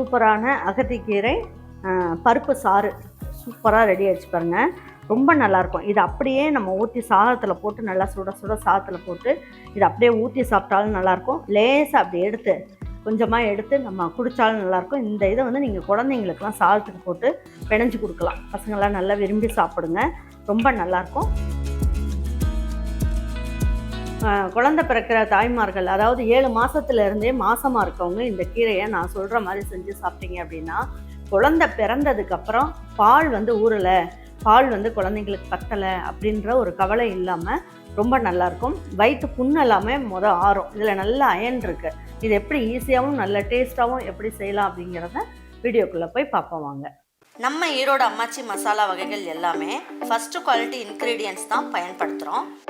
சூப்பரான அகத்திக்கீரை பருப்பு சாறு. சூப்பராக ரெடி ஆகிடுச்சு பாருங்கள் ரொம்ப நல்லாயிருக்கும். இது அப்படியே நம்ம ஊற்றி சாதத்தில் போட்டு நல்லா சுட சுட சாதத்தில் போட்டு இது அப்படியே ஊற்றி சாப்பிட்டாலும் நல்லாயிருக்கும். லேசாக அப்படி எடுத்து கொஞ்சமாக எடுத்து நம்ம குடித்தாலும் நல்லாயிருக்கும். இந்த இதை வந்து நீங்கள் குழந்தைங்களுக்குலாம் சாதத்துக்கு போட்டு பிணைஞ்சு கொடுக்கலாம். பசங்களாம் நல்லா விரும்பி சாப்பிடுங்க. ரொம்ப நல்லாயிருக்கும். குழந்தை பிறக்கிற தாய்மார்கள் அதாவது ஏழு மாதத்துலேருந்தே இருந்தே இருக்கவங்க இந்த கீரையை நான் சொல்கிற மாதிரி செஞ்சு சாப்பிட்டீங்க அப்படின்னா குழந்தை பிறந்ததுக்கப்புறம் பால் வந்து ஊறலை பால் வந்து குழந்தைங்களுக்கு பத்தலை அப்படின்ற ஒரு கவலை இல்லாமல் ரொம்ப நல்லாயிருக்கும் வயிற்று புண்ணெல்லாமே எல்லாமே ஆறும். இதில் நல்ல அயன் இருக்கு. இது எப்படி ஈஸியாகவும் நல்ல டேஸ்ட்டாகவும் எப்படி செய்யலாம் அப்படிங்கிறத வீடியோக்குள்ளே போய் பார்ப்போம் வாங்க. நம்ம ஈரோடு அம்மாச்சி மசாலா வகைகள் எல்லாமே ஃபஸ்ட்டு குவாலிட்டி இன்க்ரீடியன்ஸ் தான் பயன்படுத்துகிறோம்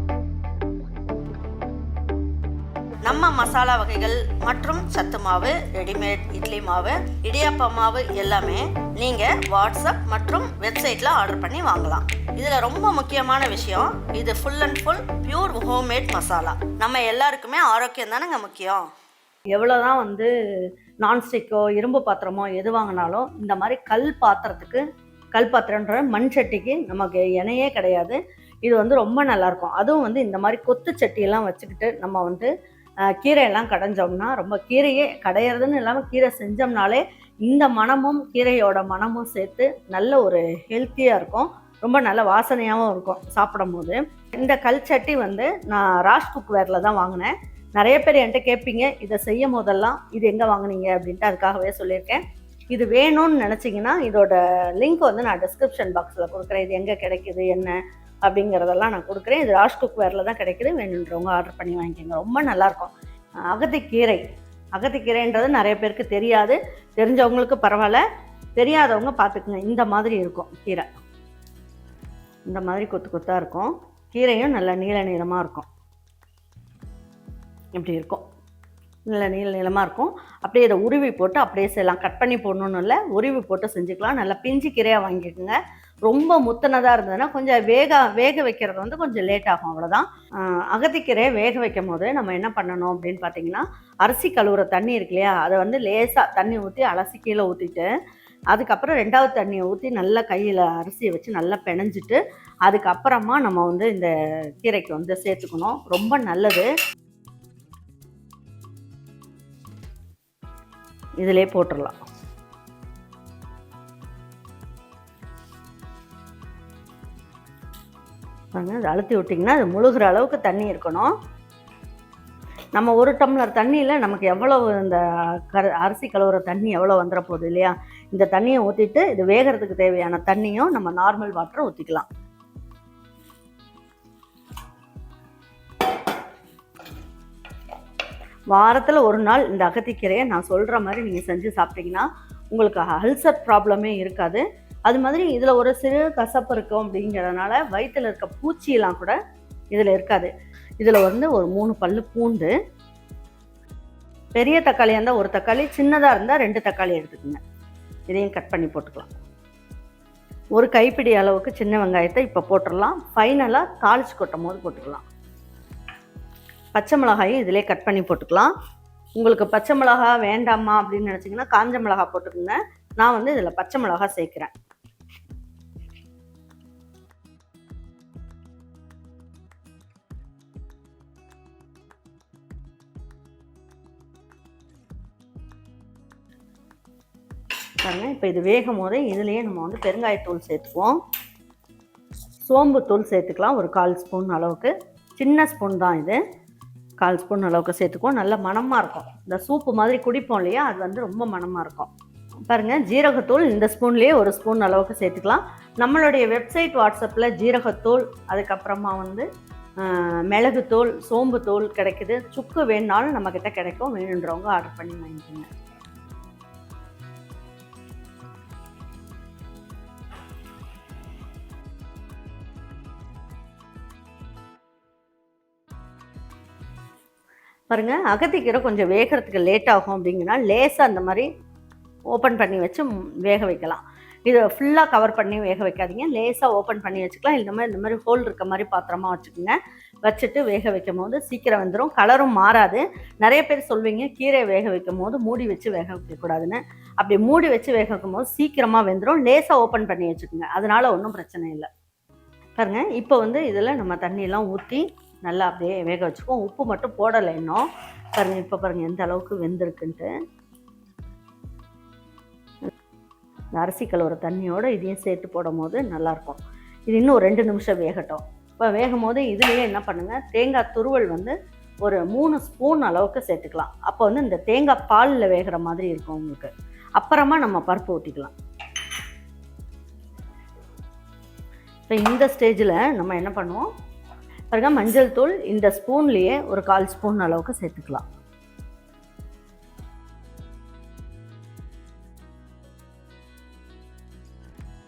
நம்ம மசாலா வகைகள் மற்றும் சத்து மாவு ரெடிமேட் இட்லி மாவு இடியாப்ப மாவு எல்லாமே நீங்கள் வாட்ஸ்அப் மற்றும் வெப்சைட்டில் ஆர்டர் பண்ணி வாங்கலாம். இதில் ரொம்ப முக்கியமான விஷயம் இது full and full pure homemade masala நம்ம எல்லாருக்குமே ஆரோக்கியம் தானேங்க முக்கியம்? எவ்வளோதான் வந்து நான்ஸ்டிக்கோ இரும்பு பாத்திரமோ எது வாங்கினாலும் இந்த மாதிரி கல் பாத்திரத்துக்கு கல் பாத்திரன்ற மண் சட்டிக்கு நமக்கு இணையே கிடையாது. இது வந்து ரொம்ப நல்லாயிருக்கும் அதுவும் வந்து இந்த மாதிரி கொத்து சட்டியெல்லாம் வச்சுக்கிட்டு நம்ம வந்து கீரையெல்லாம் கடைஞ்சோம்னா ரொம்ப கீரையே கடையிறதுன்னு இல்லாமல் கீரை செஞ்சோம்னாலே இந்த மனமும் கீரையோட மனமும் சேர்த்து நல்ல ஒரு ஹெல்த்தியாக இருக்கும். ரொம்ப நல்ல வாசனையாகவும் இருக்கும் சாப்பிடும் போது இந்த கல் சட்டி வந்து நான் ராஜ் குக்வேரில் தான் வாங்கினேன். நிறைய பேர் என்கிட்ட கேட்பீங்க இதை செய்யும் போதெல்லாம் இது எங்கே வாங்குனீங்க? அப்படின்ட்டு அதுக்காகவே சொல்லியிருக்கேன். இது வேணும்னு நினச்சிங்கன்னா இதோட லிங்க் வந்து நான் டிஸ்கிரிப்ஷன் பாக்ஸில் கொடுக்குறேன். இது எங்கே கிடைக்குது என்ன? அப்படிங்கிறதெல்லாம் நான் கொடுக்குறேன். இது ராஜ் குக்வேரில் தான் கிடைக்கிது. வேணுன்றவங்க ஆர்டர் பண்ணி வாங்கிக்கோங்க. ரொம்ப நல்லாயிருக்கும். அகத்திக்கீரை. அகத்திக்கீரைன்றது நிறைய பேருக்கு தெரியாது. தெரிஞ்சவங்களுக்கு பரவாயில்ல. தெரியாதவங்க பார்த்துக்குங்க. இந்த மாதிரி இருக்கும் கீரை. இந்த மாதிரி கொத்து கொத்தாக இருக்கும். கீரையும் நல்லா நீல நீளமாக இருக்கும். இப்படி இருக்கும். நல்ல நீள நீளமாக இருக்கும். அப்படியே இதை உருவி போட்டு அப்படியே செய்யலாம். கட் பண்ணி போடணுன்னு இல்லை. உருவி போட்டு செஞ்சுக்கலாம். நல்லா பிஞ்சு கீரையாக வாங்கிக்கோங்க. ரொம்ப முத்தனதாக இருந்ததுன்னா கொஞ்சம் வேக வேக வைக்கிறது வந்து கொஞ்சம் லேட் ஆகும் அவ்வளோதான் ஆஹ் அகத்திக்கீரையை வேக வைக்கும் போது நம்ம என்ன பண்ணணும் அப்படின்னு பார்த்தீங்கன்னா அரிசி கழுவுற தண்ணி இருக்கு இல்லையா அதை வந்து லேசாக தண்ணி ஊற்றி அலசி கீழே ஊற்றிட்டு அதுக்கப்புறம் ரெண்டாவது தண்ணியை ஊற்றி நல்லா கையில் அரிசியை வச்சு நல்லா பிணைஞ்சிட்டு அதுக்கப்புறமா நம்ம வந்து இந்த கீரைக்கு வந்து சேர்த்துக்கணும். ரொம்ப நல்லது. இதிலே போட்டுடலாம் பாருங்கள் அதை அழுத்தி விட்டிங்கன்னா அது முழுகிற அளவுக்கு தண்ணி இருக்கணும். நம்ம ஒரு டம்ளர் தண்ணியில் நமக்கு எவ்வளவு இந்த கரு அரிசி கழுவுற தண்ணி எவ்வளோ வந்துட போகுது இல்லையா? இந்த தண்ணியை ஊற்றிட்டு இது வேகிறதுக்கு தேவையான தண்ணியும் நம்ம நார்மல் வாட்டரை ஊற்றிக்கலாம் வாரத்தில் ஒரு நாள் இந்த அகத்திக்கீரையை நான் சொல்கிற மாதிரி நீங்கள் செஞ்சு சாப்பிட்டீங்கன்னா உங்களுக்கு அல்சர் ப்ராப்ளமே இருக்காது. அது மாதிரி இதில் ஒரு சிறு கசப்பு இருக்கும் அப்படிங்கிறதுனால வயிற்றில் இருக்க பூச்சியெல்லாம் கூட இதில் இருக்காது. இதில் வந்து ஒரு மூணு பல்லு பூண்டு. பெரிய தக்காளியாக இருந்தால் ஒரு தக்காளி சின்னதாக இருந்தால் ரெண்டு தக்காளி எடுத்துக்கோங்க. இதையும் கட் பண்ணி போட்டுக்கலாம். ஒரு கைப்பிடி அளவுக்கு சின்ன வெங்காயத்தை இப்போ போட்டுடலாம். ஃபைனலாக தாளிச்சு கொட்டும் போது போட்டுக்கலாம். பச்சை மிளகாயும் இதிலே கட் பண்ணி போட்டுக்கலாம். உங்களுக்கு பச்சை மிளகா வேண்டாமா அப்படின்னு நினச்சிங்கன்னா காஞ்ச மிளகா போட்டுக்கோங்க. நான் வந்து இதில் பச்சை மிளகா சேர்க்குறேன். பாருங்க. இப்போ இது வேகும் போதே இதுலேயே நம்ம வந்து பெருங்காயத்தூள் சேர்த்துக்குவோம். சோம்பு தூள் சேர்த்துக்கலாம். ஒரு கால் ஸ்பூன் அளவுக்கு. சின்ன ஸ்பூன் தான் இது. கால் ஸ்பூன் அளவுக்கு சேர்த்துக்குவோம். நல்ல மணமாக இருக்கும். இந்த சூப்பு மாதிரி குடிப்போம் இல்லையா? அது வந்து ரொம்ப மணமாக இருக்கும். பாருங்கள் ஜீரகத்தூள் இந்த ஸ்பூன்லேயே ஒரு ஸ்பூன் அளவுக்கு சேர்த்துக்கலாம். நம்மளுடைய வெப்சைட் வாட்ஸ்அப்பில் ஜீரகத்தூள் அதுக்கப்புறமா வந்து மிளகுத்தூள் சோம்புத்தூள் கிடைக்குது. சுக்கு வேணுனாலும் நம்மக்கிட்ட கிடைக்கும். வேணுன்றவங்க ஆர்டர் பண்ணி வாங்கிக்கோங்க. பாருங்கள் அகத்திக்கீரை கொஞ்சம் வேகிறதுக்கு லேட் ஆகும் அப்படிங்கன்னா லேசாக அந்த மாதிரி ஓப்பன் பண்ணி வச்சு வேக வைக்கலாம். இதை ஃபுல்லாக கவர் பண்ணி வேக வைக்காதீங்க. லேசாக ஓப்பன் பண்ணி வச்சுக்கலாம். இந்த மாதிரி இந்த மாதிரி ஹோல் இருக்க மாதிரி பாத்திரமா வச்சுக்கோங்க. வச்சுட்டு வேக வைக்கும் போது சீக்கிரம் வந்துடும் கலரும் மாறாது. நிறைய பேர் சொல்வீங்க கீரை வேக வைக்கும் போது மூடி வச்சு வேக வைக்கக்கூடாதுன்னு. அப்படி மூடி வச்சு வேக வைக்கும் போது சீக்கிரமாக வெந்துடும் லேசாக ஓப்பன் பண்ணி வச்சுக்கோங்க. அதனால் ஒன்றும் பிரச்சனை இல்லை. பாருங்க இப்போ வந்து இதில் நம்ம தண்ணியெல்லாம் ஊற்றி நல்லா அப்படியே வேக வச்சுக்குவோம். உப்பு மட்டும் போடலை இன்னும். பாருங்கள் இப்போ பாருங்கள் எந்த அளவுக்கு வெந்திருக்குன்ட்டு. அரிசி கழுவுற தண்ணியோடு இதையும் சேர்த்து போடும் போது நல்லாயிருக்கும். இது இன்னும் ஒரு ரெண்டு நிமிஷம் வேகட்டும். இப்போ வேகும் போது இதுலேயே என்ன பண்ணுங்கள் தேங்காய் துருவல் வந்து ஒரு மூணு ஸ்பூன் அளவுக்கு சேர்த்துக்கலாம். அப்போ வந்து இந்த தேங்காய் பாலில் வேகிற மாதிரி இருக்கும் உங்களுக்கு. அப்புறமா நம்ம பருப்பு ஊற்றிக்கலாம் இப்போ இந்த ஸ்டேஜில் நம்ம என்ன பண்ணுவோம் பாருங்க மஞ்சள் தூள் இந்த ஸ்பூன்லேயே ஒரு கால் ஸ்பூன் அளவுக்கு சேர்த்துக்கலாம்.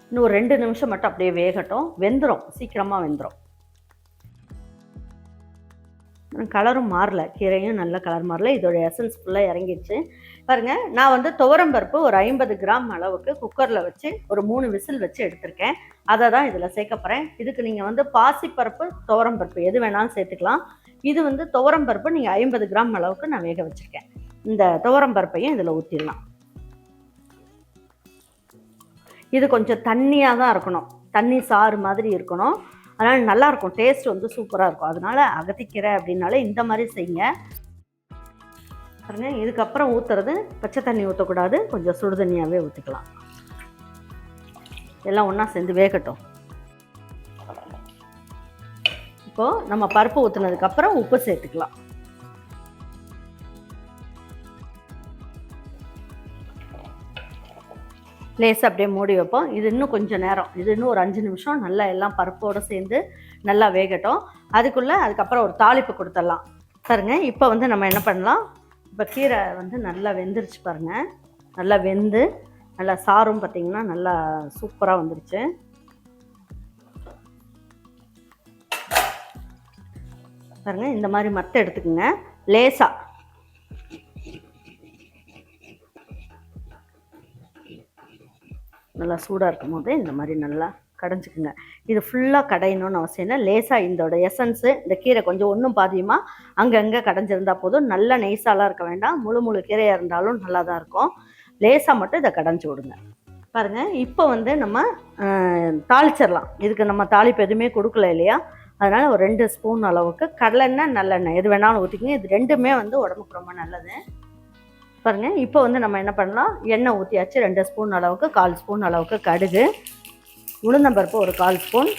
இன்னும் ஒரு ரெண்டு நிமிஷம் மட்டும் அப்படியே வேகட்டும். வெந்துடும் சீக்கிரமாக வெந்துடும் கலரும் மாறல கீரையும் நல்ல கலர் மாறல. இதோட எசன்ஸ் ஃபுல்லாக இறங்கிடுச்சு. பாருங்க நான் வந்து துவரம்பருப்பு ஒரு ஐம்பது கிராம் அளவுக்கு குக்கரில் வச்சு ஒரு மூணு விசில் வச்சு எடுத்திருக்கேன். அதை தான் இதில் சேர்க்க போகிறேன் இதுக்கு நீங்கள் வந்து பாசிப்பருப்பு துவரம்பருப்பு எது வேணாலும் சேர்த்துக்கலாம். இது வந்து துவரம்பருப்பு நீங்கள் ஐம்பது கிராம் அளவுக்கு நான் வேக வச்சுருக்கேன். இந்த துவரம்பருப்பையும் இதில் ஊற்றிடலாம் இது கொஞ்சம் தண்ணியாக தான் இருக்கணும். தண்ணி சாறு மாதிரி இருக்கணும். அதனால் நல்லாயிருக்கும் டேஸ்ட் வந்து சூப்பராக இருக்கும். அதனால் அகத்திக்கீரை அப்படின்னாலே இந்த மாதிரி செய்யுங்க. பாருங்க. இதுக்கப்புறம் ஊற்றுறது பச்சை தண்ணி ஊற்றக்கூடாது கொஞ்சம் சுடு தண்ணியாகவே ஊற்றிக்கலாம் எல்லாம் ஒன்றா சேர்ந்து வேகட்டும். இப்போது நம்ம பருப்பு ஊற்றுனதுக்கப்புறம் உப்பு சேர்த்துக்கலாம். லேசாக அப்படியே மூடி வைப்போம். இது இன்னும் கொஞ்சம் நேரம். இது இன்னும் ஒரு அஞ்சு நிமிஷம் நல்லா எல்லாம் பருப்போடு சேர்ந்து நல்லா வேகட்டும். அதுக்குள்ளே அதுக்கப்புறம் ஒரு தாளிப்பு கொடுத்துடலாம். சரிங்க இப்போ வந்து நம்ம என்ன பண்ணலாம்? இப்போ கீரை வந்து நல்லா வெந்துருச்சு பாருங்கள் நல்லா வெந்து நல்லா சாரும் பார்த்தீங்கன்னா நல்லா சூப்பராக வந்துருச்சு. பாருங்கள் இந்த மாதிரி மற்ற எடுத்துக்கோங்க. லேசாக நல்லா சூடாக இருக்கும் போது இந்த மாதிரி நல்லா கடைஞ்சிக்குங்க. இது ஃபுல்லாக கடையணும்னு அவசியம் இல்லை. லேசாக இதோட எசன்ஸு இந்த கீரை கொஞ்சம் ஒன்றும் பாதியுமா அங்கங்கே கடைஞ்சிருந்தா போதும். நல்ல நெய்ஸாலாம் இருக்க வேண்டாம். முழு முழு கீரையாக இருந்தாலும் நல்லா தான் இருக்கும். லேசாக மட்டும் இதை கடைஞ்சி விடுங்க. பாருங்கள் இப்போ வந்து நம்ம தாளிச்சிடலாம். இதுக்கு நம்ம தாளிப்பு எதுவுமே கொடுக்கல இல்லையா? அதனால் ஒரு ரெண்டு ஸ்பூன் அளவுக்கு கடலெண்ணெய் நல்லெண்ணெய். எது வேணாலும் ஊற்றிக்கிங்க இது ரெண்டுமே வந்து உடம்புக்கு ரொம்ப நல்லது. பாருங்கள் இப்போ வந்து நம்ம என்ன பண்ணலாம்? எண்ணெய் ஊற்றியாச்சு ரெண்டு ஸ்பூன் அளவுக்கு கால் ஸ்பூன் அளவுக்கு கடுகு. உளுந்தம்பருப்பு ஒரு கால் ஸ்பூன்.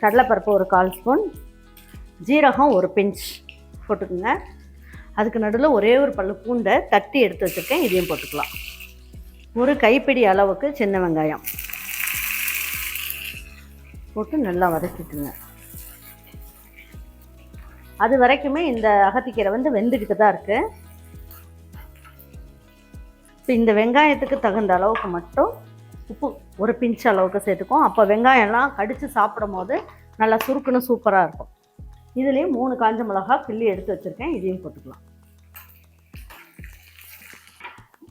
கடலைப்பருப்பு ஒரு கால் ஸ்பூன். ஜீரகம் ஒரு பிஞ்ச் போட்டுக்கோங்க. அதுக்கு நடுவில் ஒரே ஒரு பல்லு பூண்டை தட்டி எடுத்து வச்சுருக்கேன். இதையும் போட்டுக்கலாம். ஒரு கைப்பிடி அளவுக்கு சின்ன வெங்காயம். போட்டு நல்லா வதக்கிட்டுங்க அது வரைக்குமே இந்த அகத்திக்கீரை வந்து வெந்துக்கிட்டு தான் இருக்குது இப்போ இந்த வெங்காயத்துக்கு தகுந்த அளவுக்கு மட்டும் உப்பு ஒரு பிஞ்ச் அளவுக்கு சேர்த்துக்கும் அப்போ வெங்காயம்லாம் கடித்து சாப்பிடும் போது நல்லா சுருக்குன்னு சூப்பராக இருக்கும். இதுலேயும் மூணு காஞ்ச மிளகா கிள்ளி எடுத்து வச்சுருக்கேன். இதையும் போட்டுக்கலாம்.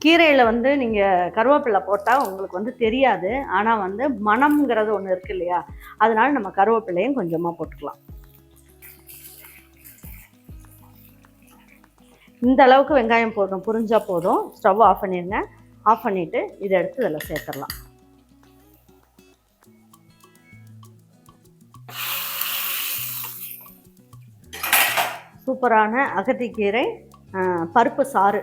கீரையில் வந்து நீங்கள் கருவேப்பிலை போட்டால் உங்களுக்கு வந்து தெரியாது. ஆனால் வந்து மணம்ங்கிறது ஒன்று இருக்கு இல்லையா? அதனால் நம்ம கருவேப்பிலையும் கொஞ்சமாக போட்டுக்கலாம். இந்த அளவுக்கு வெங்காயம் போதும். புரிஞ்சால் போதும். ஸ்டவ் ஆஃப் பண்ணிடுங்க ஆஃப் பண்ணிவிட்டு இதை எடுத்து இதில் சேர்த்துடலாம். சூப்பரான அகத்திக்கீரை பருப்பு சாறு.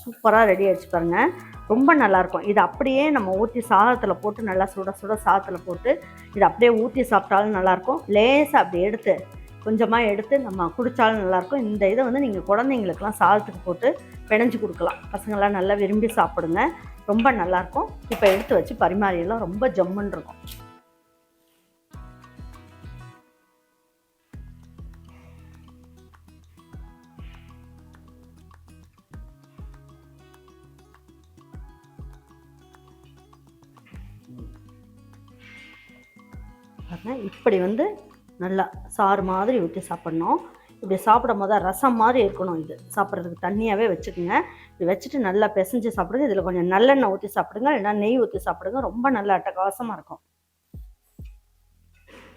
சூப்பராக ரெடி ஆயிடுச்சு பாருங்கள் ரொம்ப நல்லாயிருக்கும். இது அப்படியே நம்ம ஊற்றி சாதத்தில் போட்டு நல்லா சுட சுட சாதத்தில் போட்டு இது அப்படியே ஊற்றி சாப்பிட்டாலும் நல்லாயிருக்கும். லேசாக அப்படி எடுத்து கொஞ்சமாக எடுத்து நம்ம குடித்தாலும் நல்லாயிருக்கும். இந்த இதை வந்து நீங்கள் குழந்தைங்களுக்கெல்லாம் சாதத்துக்கு போட்டு பிணைஞ்சு கொடுக்கலாம். பசங்கள்லாம் நல்லா விரும்பி சாப்பிடுங்க. ரொம்ப நல்லாயிருக்கும். இப்போ எடுத்து வச்சு பரிமாறியெல்லாம் ரொம்ப ஜம்முன்னு இருக்கும். பாருங்கள் இப்படி வந்து நல்லா சாறு மாதிரி ஊற்றி சாப்பிட்ணும். இப்படி சாப்பிடும் போது ரசம் மாதிரி இருக்கணும் இது. சாப்பிட்றதுக்கு தண்ணியாகவே வச்சுக்கோங்க. இப்படி வச்சுட்டு நல்லா பிசைஞ்சு சாப்பிடுங்க. இதில் கொஞ்சம் நல்லெண்ணெய் ஊற்றி சாப்பிடுங்க. இல்லைன்னா நெய் ஊற்றி சாப்பிடுங்க. ரொம்ப நல்லா அட்டகாசமாக இருக்கும்.